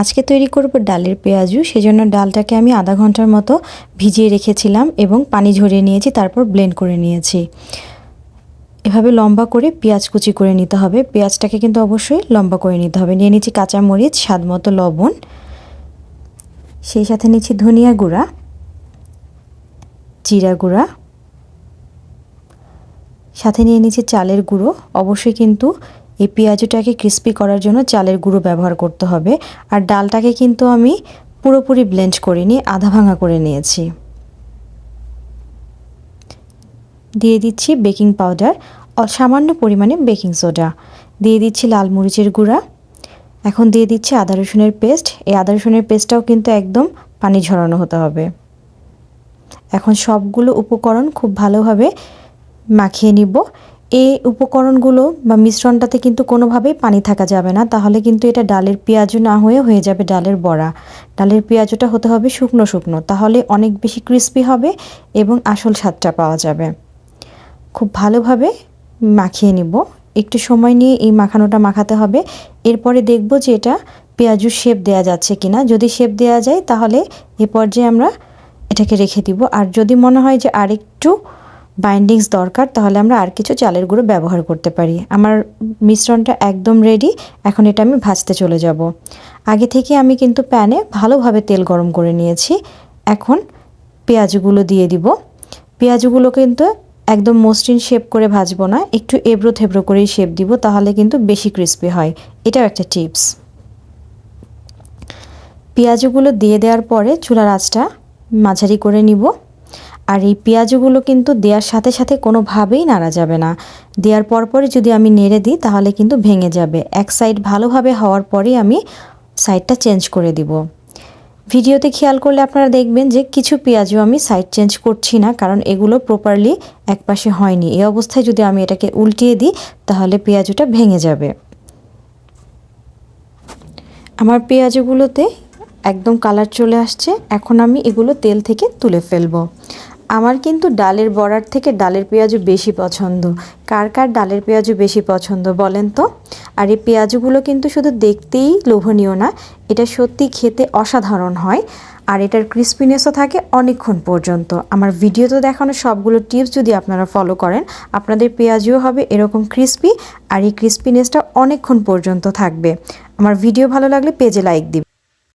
আজকে তৈরি করব ডালের পেঁয়াজু, সেজন্য ডালটাকে আমি আধা ঘণ্টার মতো ভিজিয়ে রেখেছিলাম এবং পানি ঝরিয়ে নিয়েছি, তারপর ব্লেন্ড করে নিয়েছি। এভাবে লম্বা করে পেঁয়াজ কুচি করে নিতে হবে। পেঁয়াজটাকে কিন্তু অবশ্যই লম্বা করে নিতে হবে। নিয়ে নিচ্ছি কাঁচামরিচ, স্বাদ মতো লবণ। সেই সাথে নিচ্ছি ধনিয়া গুঁড়া, জিরা গুঁড়া। সাথে নিয়ে নিচ্ছি চালের গুঁড়ো। অবশ্যই কিন্তু এই পেঁয়াজটাকে ক্রিস্পি করার জন্য চালের গুঁড়ো ব্যবহার করতে হবে। আর ডালটাকে কিন্তু আমি পুরোপুরি ব্লেন্ড করিনি, আধা ভাঙা করে নিয়েছি। দিয়ে দিচ্ছি বেকিং পাউডার সামান্য পরিমাণে বেকিং সোডা দিয়ে দিচ্ছি লাল মরিচের গুঁড়া। এখন দিয়ে দিচ্ছি আদা রসুনের পেস্ট এই আদা রসুনের পেস্টটাও কিন্তু একদম পানি ঝরানো হতে হবে। এখন সবগুলো উপকরণ খুব ভালোভাবে মাখিয়ে নিব। এই উপকরণগুলো বা মিশ্রণটাতে কিন্তু কোনোভাবেই পানি থাকা যাবে না। তাহলে কিন্তু এটা ডালের পেঁয়াজু না হয়ে হয়ে যাবে ডালের বড়া। ডালের পেঁয়াজুটা হতে হবে শুকনো শুকনো। তাহলে অনেক বেশি ক্রিস্পি হবে এবং আসল স্বাদটা পাওয়া যাবে। খুব ভালোভাবে মাখিয়ে নিব। একটু সময় নিয়ে এই মাখানোটা মাখাতে হবে। এরপরে দেখব যে এটা পেঁয়াজুর শেপ দেওয়া যাচ্ছে কিনা। যদি শেপ দেওয়া যায় তাহলে এ পর্যায়ে আমরা এটাকে রেখে দিব। আর যদি মনে হয় যে আরেকটু বাইন্ডিংস দরকার, তাহলে আমরা আর কিছু চালের গুঁড়ো ব্যবহার করতে পারি। আমার মিশ্রণটা একদম রেডি এখন এটা আমি ভাজতে চলে যাব। আগে থেকে আমি কিন্তু প্যানে ভালোভাবে তেল গরম করে নিয়েছি। এখন পেঁয়াজগুলো দিয়ে দিব। পেঁয়াজগুলো কিন্তু একদম মসৃণ শেপ করে ভাজবো না, একটু এবড়ো থেবড়ো করেই শেপ দিব, তাহলে কিন্তু বেশি ক্রিস্পি হয়। এটাও একটা টিপস পেঁয়াজগুলো দিয়ে দেওয়ার পরে চুলার আঁচটা মাঝারি করে নিব। আর এই পেঁয়াজগুলো কিন্তু দেওয়ার সাথে সাথে কোনোভাবেই নাড়া যাবে না। দেওয়ার পরপরই যদি আমি নেড়ে দিই, তাহলে কিন্তু ভেঙে যাবে। এক সাইড ভালোভাবে হওয়ার পরেই আমি সাইডটা চেঞ্জ করে দিব। ভিডিওতে খেয়াল করলে আপনারা দেখবেন যে কিছু পেঁয়াজও আমি সাইড চেঞ্জ করছি না, কারণ এগুলো প্রপারলি একপাশে হয়নি। এই অবস্থায় যদি আমি এটাকে উল্টিয়ে দিই, তাহলে পেঁয়াজটা ভেঙে যাবে। আমার পেঁয়াজগুলোতে একদম কালার চলে আসছে। এখন আমি এগুলো তেল থেকে তুলে ফেলব। আমার কিন্তু ডালের বড়ার থেকে ডালের পেঁয়াজু বেশি পছন্দ। কার কার ডালের পেঁয়াজু বেশি পছন্দ বলেন তো? আর এই পেঁয়াজুগুলো কিন্তু শুধু দেখতেই লোভনীয় না, এটা সত্যি খেতে অসাধারণ হয়। আর এটার ক্রিস্পিনেসও থাকে অনেকক্ষণ পর্যন্ত। আমার ভিডিওতে দেখানো সবগুলো টিপস যদি আপনারা ফলো করেন, আপনাদের পেঁয়াজুও হবে এরকম ক্রিস্পি আর এই ক্রিস্পিনেসটা অনেকক্ষণ পর্যন্ত থাকবে। আমার ভিডিও ভালো লাগলে পেজে লাইক দিবে।